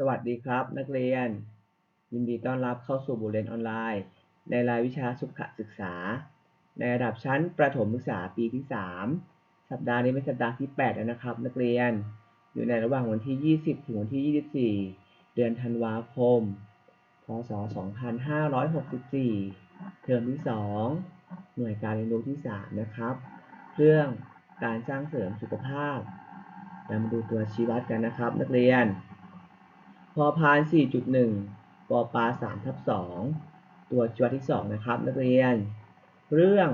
สวัสดีครับ นักเรียน ยินดีต้อนรับเข้าสู่บทเรียนออนไลน์ ในรายวิชาสุขศึกษา ในระดับชั้นประถมศึกษาปีที่ 3 สัปดาห์นี้เป็นสัปดาห์ที่ 8 แล้วนะครับ นักเรียนอยู่ในระหว่างวันที่ 20 ถึงวันที่ 24 เดือนธันวาคม พศ 2564 เทอมที่ 2 หน่วยการเรียนรู้ที่ 3 นะครับ เรื่องการสร้างเสริมสุขภาพเรามาดูตัวชี้วัดกันนะครับ นักเรียน พอพาน 4.1 ปอปลา3ทับ2ตัวจวัดที่ 2 นะครับ นักเรียน เรื่อง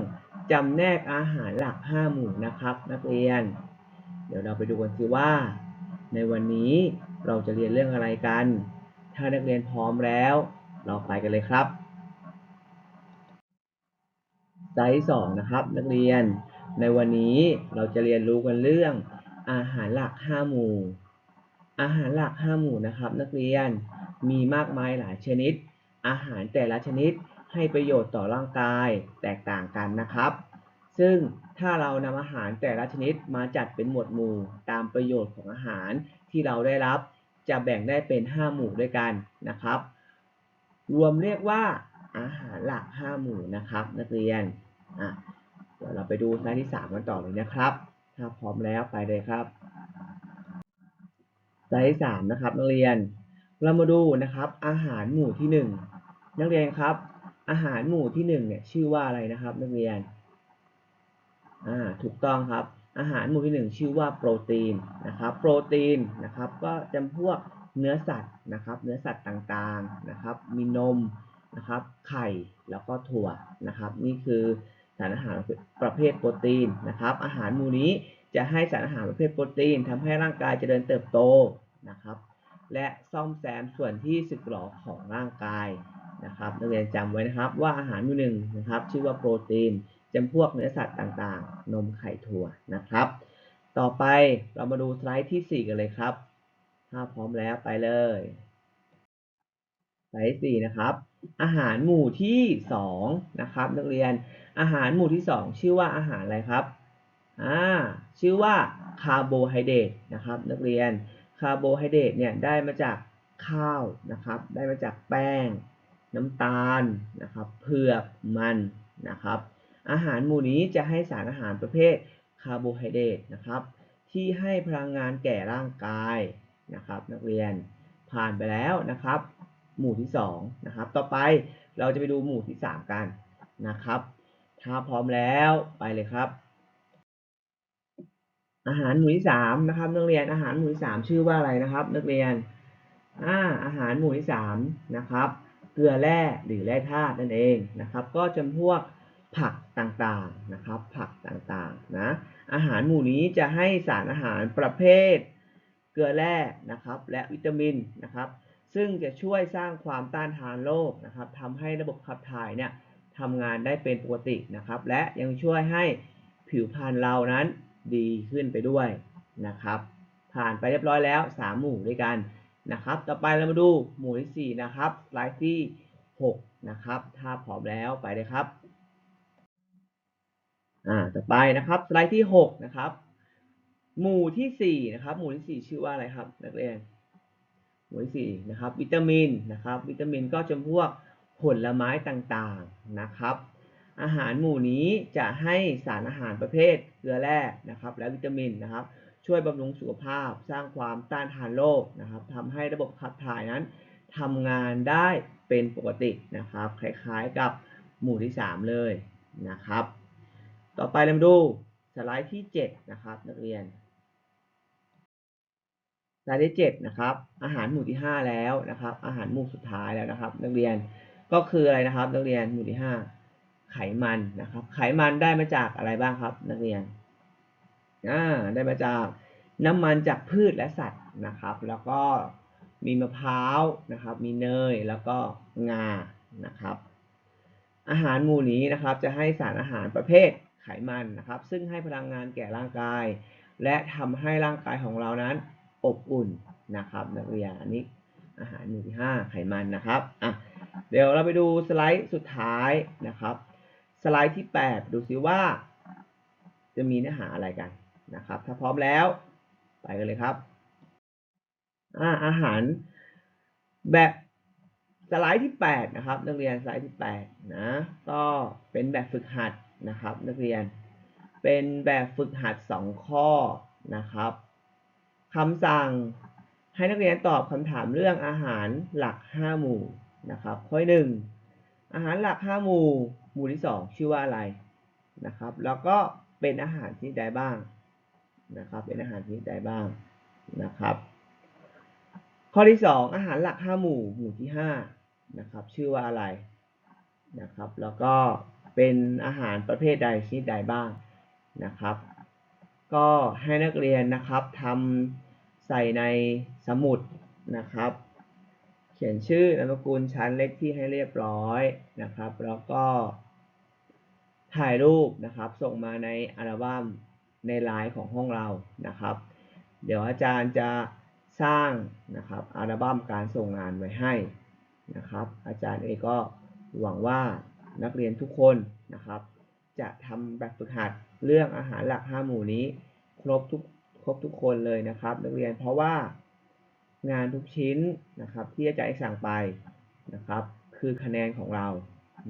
จำแนกอาหารหลัก 5 หมู่นะครับ นักเรียน เดี๋ยวเราไปดูกันสิว่า ในวันนี้เราจะเรียนเรื่องอะไรกัน ถ้านักเรียนพร้อมแล้ว เราไปกันเลยครับไซส์สองนะครับ นักเรียน ในวันนี้เราจะเรียนรู้กันเรื่องอาหารหลัก 5 หมู่ อาหารหลัก 5 หมู่นะครับ นักเรียนมีมากมายหลายชนิด อาหารแต่ละชนิดให้ประโยชน์ต่อร่างกายแตกต่างกันนะครับ ซึ่งถ้าเรานำอาหารแต่ละชนิดมาจัดเป็นหมวดหมู่ตามประโยชน์ของอาหารที่เราได้รับ จะแบ่งได้เป็น 5 หมู่ด้วยกันนะครับ รวมเรียกว่าอาหารหลัก 5 หมู่นะครับ นักเรียนอะเดี๋ยวเราไปดูหน้าที่ 3 กันต่อเลยนะครับ ถ้าพร้อมแล้วไปเลยครับ ไซส์สามนะครับนักเรียน เรามาดูนะครับ อาหารหมู่ที่หนึ่งนักเรียนครับ อาหารหมู่ที่หนึ่งเนี่ยชื่อว่าอะไรนะครับนักเรียนอ่าถูกต้องครับ อาหารหมู่ที่หนึ่งชื่อว่าโปรตีนนะครับโปรตีนนะครับ ก็จำพวกเนื้อสัตว์นะครับ เนื้อสัตว์ต่างๆนะครับ มีนมนะครับ ไข่แล้วก็ถั่วนะครับ นี่คือสารอาหารประเภทโปรตีนนะครับ อาหารหมู่นี้ จะให้สารอาหารประเภทโปรตีนทำให้ร่างกายเจริญเติบโตนะครับ และซ่อมแซมส่วนที่สึกหรอของร่างกายนะครับนักเรียนจำไว้นะครับว่าอาหารหมู่หนึ่งนะครับ ชื่อว่าโปรตีนจำพวกเนื้อสัตว์ต่างๆ นมไข่ถั่วนะครับ ต่อไปเรามาดูสไลด์ที่ 4 กันเลยครับ ถ้าพร้อมแล้วไปเลยสไลด์สี่นะครับ อาหารหมู่ที่2นะครับนักเรียนอาหารหมู่ที่ 2 ชื่อว่าอาหารอะไรครับ อ่าชื่อว่าคาร์โบไฮเดรตนะครับนักเรียนคาร์โบไฮเดรตเนี่ยได้มาจากข้าวนะครับ ได้มาจากแป้ง น้ำตาลนะครับเผือกมันนะครับ อาหารหมู่นี้จะให้สารอาหารประเภทคาร์โบไฮเดรตนะครับที่ให้พลังงานแก่ร่างกายนะครับนักเรียนผ่านไปแล้วนะครับ หมู่ที่2นะครับต่อไปเราจะไปดูหมู่ที่ 3 กันนะครับ ถ้าพร้อมแล้วไปเลยครับ อาหารหมู่ที่สามนะครับ นักเรียนอาหารหมู่ที่สามชื่อว่าอะไรนะครับ นักเรียนอ่าอาหารหมู่ที่สามนะครับ เกลือแร่หรือแร่ธาตุนั่นเองนะครับ ก็จำพวกผักต่างๆนะครับ ผักต่างๆนะอาหารหมู่นี้จะให้สารอาหารประเภท เกลือแร่นะครับ และวิตามินนะครับ ซึ่งจะช่วยสร้างความต้านทานโรคนะครับทำให้ระบบขับถ่ายเนี่ยทำงานได้เป็นปกตินะครับ และยังช่วยให้ผิวพรรณเรานั้น ดีขึ้นไปด้วยนะครับ ผ่านไปเรียบร้อยแล้ว 3 หมู่ด้วยกันนะครับ ต่อไปเรามาดูหมู่ที่ 4 นะครับสไลด์ที่ 6 นะครับ ถ้าพร้อมแล้วไปเลยครับอ่าต่อไปนะครับสไลด์ที่ 6 นะครับ หมู่ที่ 4 นะครับ หมู่ที่ 4 ชื่อว่าอะไรครับ นักเรียนหมู่ที่4นะครับ วิตามินนะครับ วิตามินก็จำพวกผลไม้ต่างๆนะครับ อาหารหมู่นี้จะให้สารอาหารประเภทเกลือแร่นะครับ และวิตามินนะครับ ช่วยบำรุงสุขภาพ สร้างความต้านทานโรคนะครับทำให้ระบบขับถ่ายนั้นทำงานได้เป็นปกตินะครับ คล้ายๆกับหมู่ที่ 3 เลยนะครับ ต่อไปเรามาดูสไลด์ที่ 7 นะครับ นักเรียนสไลด์ที่7นะครับอาหารหมู่ที่ 5 แล้วนะครับ อาหารหมู่สุดท้ายแล้วนะครับ นักเรียนก็คืออะไรนะครับ นักเรียนหมู่ที่ 5 ไขมันนะครับ ไขมันได้มาจากอะไรบ้างครับ นักเรียนอ่าได้มาจากน้ำมันจากพืชและสัตว์นะครับ แล้วก็มีมะพร้าวนะครับ มีเนยแล้วก็งานะครับ อาหารหมู่นี้นะครับจะให้สารอาหารประเภทไขมันนะครับ ซึ่งให้พลังงานแก่ร่างกาย และทำให้ร่างกายของเรานั้นอบอุ่นนะครับ นักเรียนอันนี้อาหารหมู่ที่5ไขมันนะครับอะเดี๋ยวเราไปดูสไลด์สุดท้ายนะครับ สไลด์ที่ 8 ดูซิว่า จะมีเนื้อหาอะไรกันนะครับ ถ้าพร้อมแล้ว ไปกันเลยครับอาอาหารแบบสไลด์ที่ 8 นะครับ นักเรียนสไลด์ที่ 8 นะ ก็เป็นแบบฝึกหัดนะครับ นักเรียนเป็นแบบฝึกหัด 2 ข้อนะครับคำสั่งให้นักเรียนตอบคำถามเรื่องอาหารหลัก 5 หมู่นะครับข้อที่หนึ่งอาหารหลัก 5 หมู่ หมู่ที่2ชื่อว่าอะไรนะครับ แล้วก็เป็นอาหารชนิดใดบ้างนะครับ เป็นอาหารชนิดใดบ้างนะครับ ข้อที่2อาหารหลัก5หมู่หมู่ที่5นะครับ ชื่อว่าอะไรนะครับ แล้วก็เป็นอาหารประเภทใดชนิดใดบ้างนะครับ ก็ให้นักเรียนนะครับทำใส่ในสมุดนะครับ ขียนชื่อนามสกุลชั้นเลขที่ให้เรียบร้อยนะครับ แล้วก็ถ่ายรูปนะครับ ส่งมาในอัลบั้มในไลน์ของห้องเรานะครับ เดี๋ยวอาจารย์จะสร้างนะครับอัลบั้มการส่งงานไว้ให้นะครับ อาจารย์เองก็หวังว่านักเรียนทุกคนนะครับ จะทำแบบฝึกหัดเรื่องอาหารหลัก5หมู่นี้ ครบทุกครบทุกคนเลยนะครับ นักเรียนเพราะว่า งานทุกชิ้นนะครับ ที่อาจารย์สั่งไปนะครับ คือคะแนนของเรา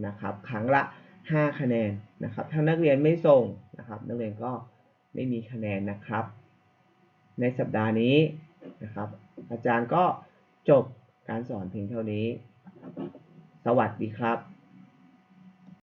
นะครับครั้งละ 5 คะแนนนะครับ ถ้านักเรียนไม่ส่งนะครับ นักเรียนก็ไม่มีคะแนนนะครับ ในสัปดาห์นี้นะครับ อาจารย์ก็จบการสอนเพียงเท่านี้ สวัสดีครับ